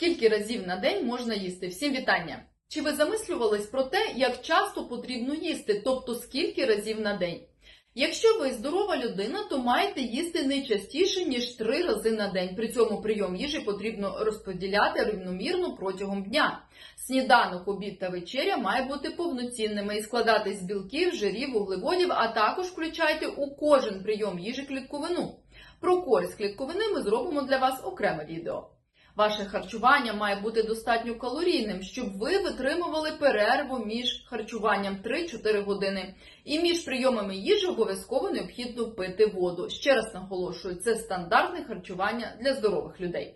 Скільки разів на день можна їсти? Всім вітання! Чи ви замислювались про те, як часто потрібно їсти, тобто скільки разів на день? Якщо ви здорова людина, то маєте їсти не частіше, ніж 3 рази на день. При цьому прийом їжі потрібно розподіляти рівномірно протягом дня. Сніданок, обід та вечеря має бути повноцінними і складатись з білків, жирів, вуглеводів, а також включайте у кожен прийом їжі клітковину. Про користь клітковини ми зробимо для вас окреме відео. Ваше харчування має бути достатньо калорійним, щоб ви витримували перерву між харчуванням 3-4 години. І між прийомами їжі обов'язково необхідно пити воду. Ще раз наголошую, це стандартне харчування для здорових людей.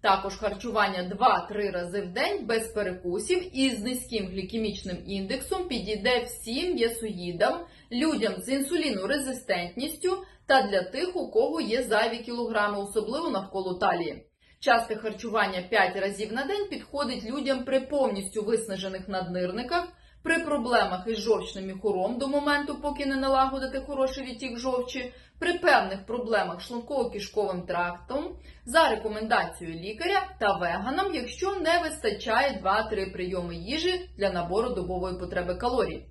Також харчування 2-3 рази в день без перекусів і з низьким глікемічним індексом підійде всім м'ясоїдам, людям з інсулінорезистентністю та для тих, у кого є зайві кілограми, особливо навколо талії. Часте харчування 5 разів на день підходить людям при повністю виснажених наднирниках, при проблемах із жовчним міхуром до моменту, поки не налагодити хороший відтік жовчі, при певних проблемах шлунково-кишковим трактом, за рекомендацією лікаря та веганам, якщо не вистачає 2-3 прийоми їжі для набору добової потреби калорій.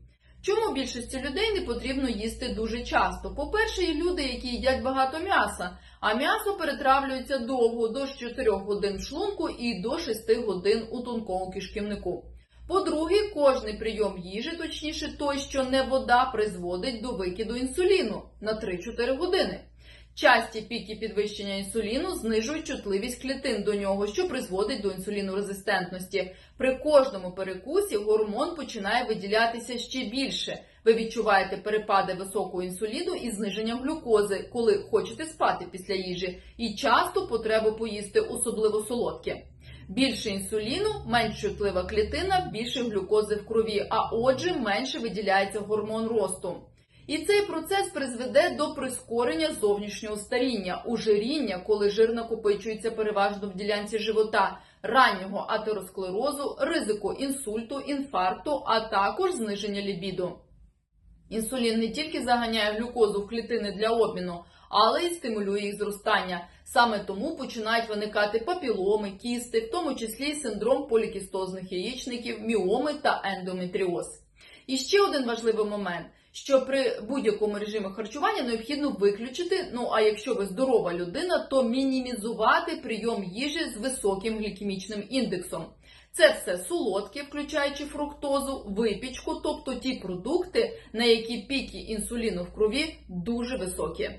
Чому більшості людей не потрібно їсти дуже часто? По-перше, є люди, які їдять багато м'яса, а м'ясо перетравлюється довго до 4 годин в шлунку і до 6 годин у тонкому кишківнику. По-друге, кожний прийом їжі, точніше той, що не вода, призводить до викиду інсуліну на 3-4 години. Часті піки підвищення інсуліну знижують чутливість клітин до нього, що призводить до інсулінорезистентності. При кожному перекусі гормон починає виділятися ще більше. Ви відчуваєте перепади високого інсуліну і зниження глюкози, коли хочете спати після їжі, і часто потребу поїсти, особливо солодке. Більше інсуліну, менш чутлива клітина, більше глюкози в крові, а отже, менше виділяється гормон росту. І цей процес призведе до прискорення зовнішнього старіння, ужиріння, коли жир накопичується переважно в ділянці живота, раннього атеросклерозу, ризику інсульту, інфаркту, а також зниження лібіду. Інсулін не тільки заганяє глюкозу в клітини для обміну, але й стимулює їх зростання. Саме тому починають виникати папіломи, кісти, в тому числі й синдром полікістозних яєчників, міоми та ендометріоз. І ще один важливий момент, що при будь-якому режимі харчування необхідно виключити, ну а якщо ви здорова людина, то мінімізувати прийом їжі з високим глікемічним індексом. Це все солодке, включаючи фруктозу, випічку, тобто ті продукти, на які піки інсуліну в крові дуже високі.